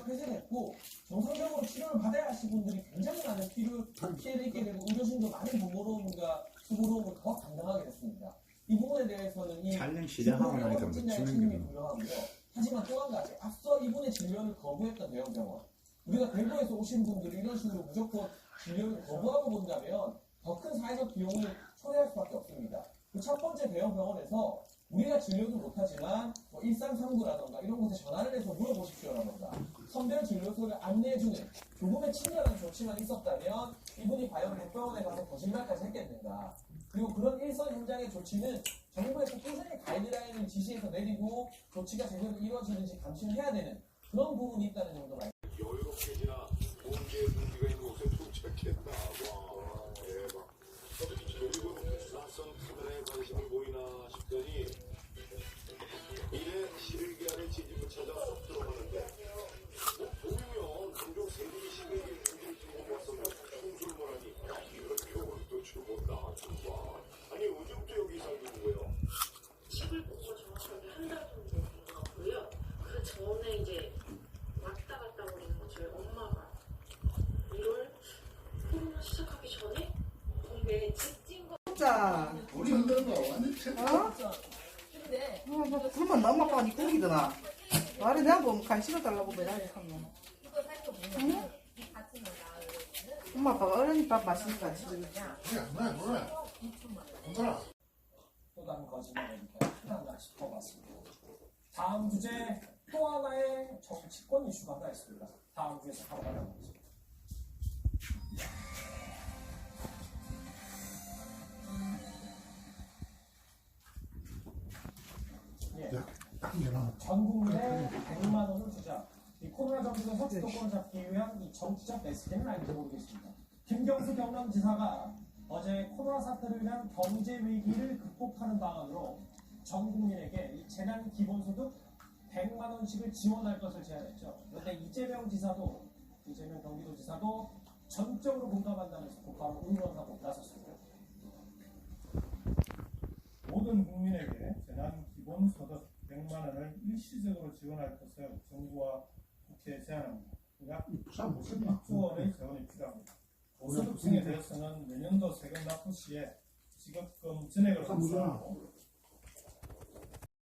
폐쇄됐고 정상적으로 치료를 받아야 하실 분들이 굉장히 많은 피를 피해를 입게 되고 의료진도 많은 부모로움과 수고로움을 더 감당하게 됐습니다. 이 부분에 대해서는 이 촬영 시작하고 나니까 진단의 묻히는 책임이 게 분명하고요. 하지만 또 한 가지 앞서 이분의 진료를 거부했던 대형병원 우리가 대구에서 오신 분들이 이런 식으로 무조건 진료를 거부하고 본다면 더 큰 사회적 비용을 초래할 수밖에 없습니다. 그 첫 번째 대형 병원에서 우리가 진료도 못하지만 뭐 일상상구라던가 이런 곳에 전화를 해서 물어보십시오 진료소를 안내해주는 조금의 친절한 조치만 있었다면 이분이 과연 백병원에 가서 거짓말까지 했겠는가. 그리고 그런 일선 현장의 조치는 정부에서 꾸준히 가이드라인을 지시해서 내리고 조치가 제대로 이루어지는지 감시를 해야 되는 그런 부분이 있다는 정도가 여유롭게 지나 우리 거 완전 최 어? 어, 그러면 엄마 아빠가 니 꾸기더나 말이 내가 뭐 간식을 달라고 매달려 하면 응? 엄마 아빠가 어른이 밥 맛있는 거 간식을 그래 그래 그래 흔들어 또 다른 거짓말을 이렇게 하나 싶어봤습니다. 다음 주제 또 하나의 정치권 이슈가 하나 있습니다. 다음 주에서 바로 만나보겠습니다. 전 국민에 100만 원을 주자. 이 코로나 정부에서 주도권을 잡기 위한 이 정치적 메시지는 아닌지 모르겠습니다. 김경수 경남지사가 어제 코로나 사태로 인한 경제 위기를 극복하는 방안으로 전 국민에게 이 재난 기본소득 100만 원씩을 지원할 것을 제안했죠. 그런데 이재명 지사도 이재명 경기도지사도 전적으로 공감한다면서 곧바로 응원하고 나섰습니다. 모든 국민에게 재난 기본소득 100만 원을 일시적으로 지원할 것을 정부와 국회에 제안합니다. 약 부산 무슨 6조 원의 재원이 필요합니다. 고소득층에 대해서는 내년도 세금 납부 시에 지급금 전액을 납부하고